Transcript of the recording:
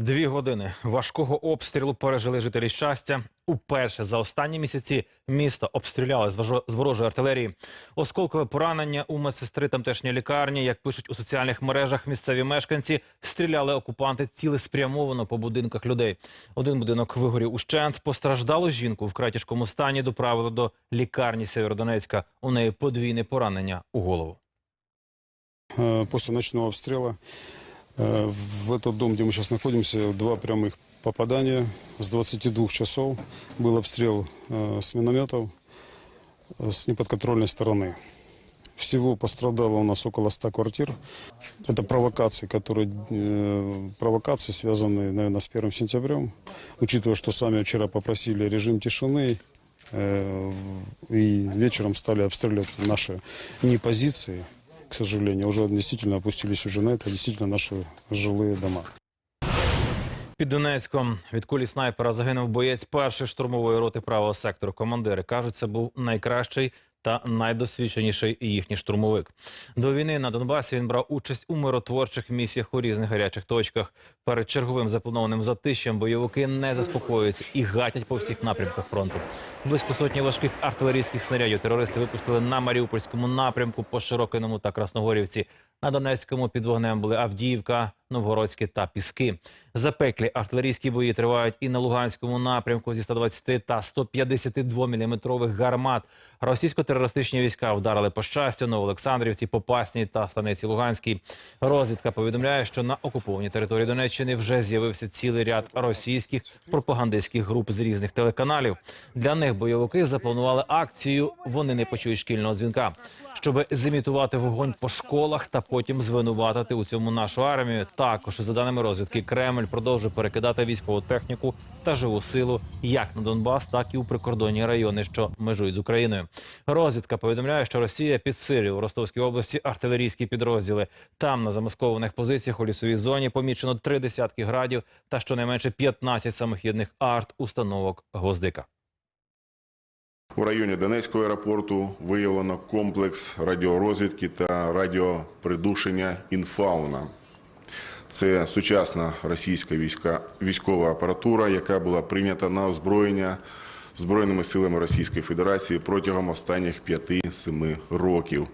Дві години важкого обстрілу пережили жителі щастя. Уперше за останні місяці місто обстріляли з ворожої артилерії. Осколкове поранення у медсестри тамтешньої лікарні. Як пишуть у соціальних мережах місцеві мешканці, стріляли окупанти цілеспрямовано по будинках людей. Один будинок вигорів ущент. Постраждалу жінку в кратішкому стані доправили до лікарні Сєвєродонецька. У неї подвійне поранення у голову. Э, После ночного обстрела э, в этот дом, где мы сейчас находимся, два прямых попадания. С 22 часов был обстрел э, с минометов э, с неподконтрольной стороны. Всего пострадало у нас около 100 квартир. Это провокации, которые, э, провокации связанные, наверное, с 1 сентябрем. Учитывая, что сами вчера попросили режим тишины, э, и вечером стали обстреливать наши не позиции, к сожалению, уже действительно опустились уже на это, действительно наши жилые дома. Під Донецьком від кулі снайпера загинув боєць першої штурмової роти правого сектору. Командири кажуть, це був найкращий та найдосвідченіший їхній штурмовик. До війни на Донбасі він брав участь у миротворчих місіях у різних гарячих точках. Перед черговим запланованим затищем бойовики не заспокоюються і гатять по всіх напрямках фронту. Близько сотні важких артилерійських снарядів терористи випустили на Маріупольському напрямку по Широкиному та Красногорівці. На Донецькому під вогнем були Авдіївка, Новгородське та Піски. Запеклі артилерійські бої тривають і на Луганському напрямку зі 120 та 152 міліметрових гармат. Російсько-терористичні війська вдарили по щастю, Новоолександрівці, Попасній та Станиці Луганській. Розвідка повідомляє, що на окупованій території Донеччини вже з'явився цілий ряд російських пропагандистських груп з різних телеканалів. Для них бойовики запланували акцію Вони не почують шкільного дзвінка, щоб зімітувати вогонь по школах та потім звинуватити у цьому нашу армію. Також за даними розвідки, Кремль продовжує перекидати військову техніку та живу силу як на Донбас, так і у прикордонні райони, що межують з Україною. Розвідка повідомляє, що Росія підсилює у Ростовській області артилерійські підрозділи. Там на замаскованих позиціях у лісовій зоні помічено три десятки градів та щонайменше 15 самохідних арт-установок Гвоздика. У районі Донецького аеропорту виявлено комплекс радіорозвідки та радіопридушення інфауна. Це сучасна російська війська, військова апаратура, яка була прийнята на озброєння Збройними силами Російської Федерації протягом останніх 5-7 років.